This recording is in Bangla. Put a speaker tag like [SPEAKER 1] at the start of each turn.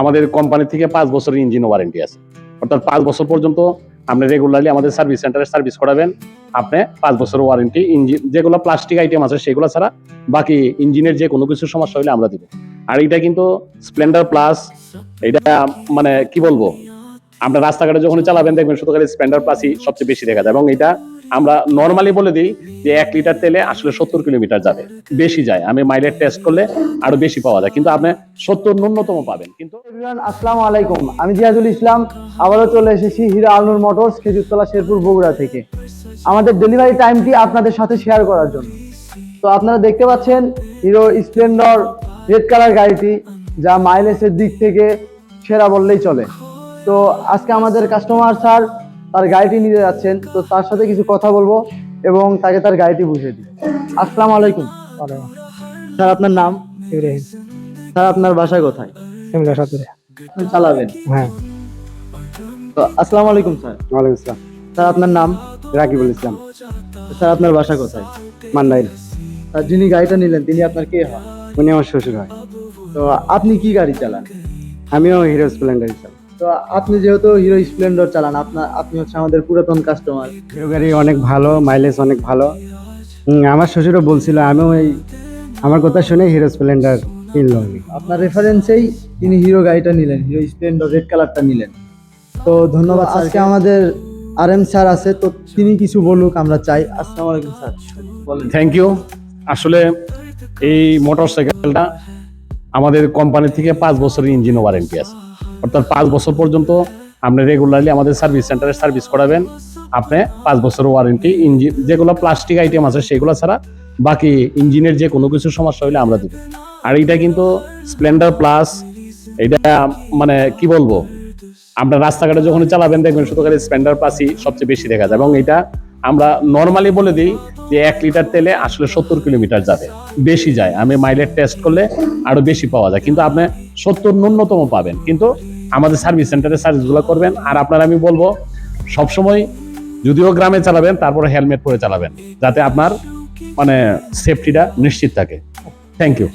[SPEAKER 1] আমাদের কোম্পানি থেকে পাঁচ বছরের ইঞ্জিন ওয়ারেন্টি আছে। অর্থাৎ পাঁচ বছর পর্যন্ত আপনি রেগুলারলি আমাদের সার্ভিস সেন্টারে সার্ভিস করাবেন। আপনি পাঁচ বছর ওয়ারেন্টি ইঞ্জিন যেগুলো প্লাস্টিক আইটেম আছে, সেগুলো ছাড়া বাকি ইঞ্জিনের যে কোনো কিছু সমস্যা হলে আমরা দিব। আর এটা কিন্তু স্প্লেন্ডার প্লাস এটা মানে কি বলব? আমরা রাস্তাঘাটে যখন চালাবেন, দেখবেন শুধু খালি স্প্লেন্ডার প্লাসই সবচেয়ে বেশি দেখা যায় এবং এটা আমরা নর্মালি বলে দিই যে এক লিটার তেলে আসলে সত্তর কিলোমিটার যাবে। বেশি যায়। আমি মাইলের টেস্ট করলে আরও বেশি পাওয়া যায়। কিন্তু আপনি সত্তর ন্যূনতম পাবেন। কিন্তু
[SPEAKER 2] আসসালামু আলাইকুম। আমি জিয়াদুল ইসলাম। আবারও চলে এসেছি হিরো আলনুর মোটরস খেজুরতলা শেরপুর বগুড়া থেকে। আমাদের ডেলিভারি টাইমটি আপনাদের সাথে শেয়ার করার জন্য। তো আপনারা দেখতে পাচ্ছেন হিরো স্প্লেন্ডর রেড কালার গাড়িটি, যা মাইলেজের দিক থেকে সেরা বললেই চলে। তো আজকে আমাদের কাস্টমার স্যার তার গাড়িটি নিতে যাচ্ছেন তো তার সাথে কিছু কথা বলব এবং তাকে তার গাড়িটি বুঝিয়ে দিই। আসসালামু আলাইকুম। স্যার আপনার নাম?
[SPEAKER 3] ইব্রাহিম।
[SPEAKER 2] স্যার আপনার বাসা কোথায়?
[SPEAKER 3] সিমলা সাতুরে
[SPEAKER 2] চালাবেন?
[SPEAKER 3] হ্যাঁ।
[SPEAKER 2] তো আসসালামু আলাইকুম স্যার।
[SPEAKER 3] ওয়ালাইকুম আসসালাম।
[SPEAKER 2] স্যার আপনার নাম?
[SPEAKER 3] রাকিবুল ইসলাম।
[SPEAKER 2] স্যার আপনার বাসা কোথায়?
[SPEAKER 3] মান্দাইল
[SPEAKER 2] স্যার যিনি গাড়িটা নিলেন তিনি আপনার কে হয়?
[SPEAKER 3] উনি আমার শ্বশুর হয়।
[SPEAKER 2] তো আপনি কি গাড়ি চালান?
[SPEAKER 3] আমিও হিরো স্প্লেন্ডার চালাই।
[SPEAKER 2] তো আপনি যেহেতু হিরো স্প্লেন্ডর চালান আপনার আপনি হচ্ছে আমাদের পুরাতন কাস্টমার
[SPEAKER 3] হিরো গাড়ি অনেক ভালো মাইলেজ অনেক ভালো। আমার শ্বশুরও বলছিল আমিও এই আমার কথা শুনে হিরো স্প্লেন্ডার কিনলো আমি।
[SPEAKER 2] আপনার রেফারেন্সেই তিনি হিরো গাড়িটা নিলেন হিরো স্প্লেন্ডর রেড কালারটা নিলেন। তো ধন্যবাদ আজকে আমাদের আর এম স্যার আছে তো তিনি কিছু বলুক আমরা চাই। আসসালামু আলাইকুম স্যার। বলেন।
[SPEAKER 1] থ্যাংক ইউ আসলে এই মোটর সাইকেলটা আমাদের কোম্পানি থেকে পাঁচ বছরের ইঞ্জিন ওয়ারেন্টি আছে। অর্থাৎ পাঁচ বছর পর্যন্ত আপনি রেগুলারলি আমাদের সার্ভিস সেন্টারে সার্ভিস করাবেন। আপনি পাঁচ বছর ওয়ারেন্টি ইঞ্জিন যেগুলো প্লাস্টিক আইটেম আছে, সেগুলো ছাড়া বাকি ইঞ্জিনের যে কোনো কিছু সমস্যা হলে আমরা দিব। আর এটা কিন্তু স্প্লেন্ডার প্লাস এটা মানে কি বলব? আমরা রাস্তাঘাটে যখন চালাবেন, দেখবেন শুধু খালি স্প্লেন্ডার প্লাসই সবচেয়ে বেশি দেখা যায়। এবং এটা আমরা নর্মালি বলে দিই যে এক লিটার তেলে আসলে সত্তর কিলোমিটার যাবে। বেশি যায়। আমি মাইলের টেস্ট করলে আরও বেশি পাওয়া যায়। কিন্তু আপনি সত্তর ন্যূনতম পাবেন। কিন্তু আমাদের সার্ভিস সেন্টারে সার্ভিসগুলো করবেন। আর আপনারা আমি বলব, সবসময় যদিও গ্রামে চালাবেন, তারপরে হেলমেট পরে চালাবেন, যাতে আপনার মানে সেফটিটা নিশ্চিত থাকে। Thank you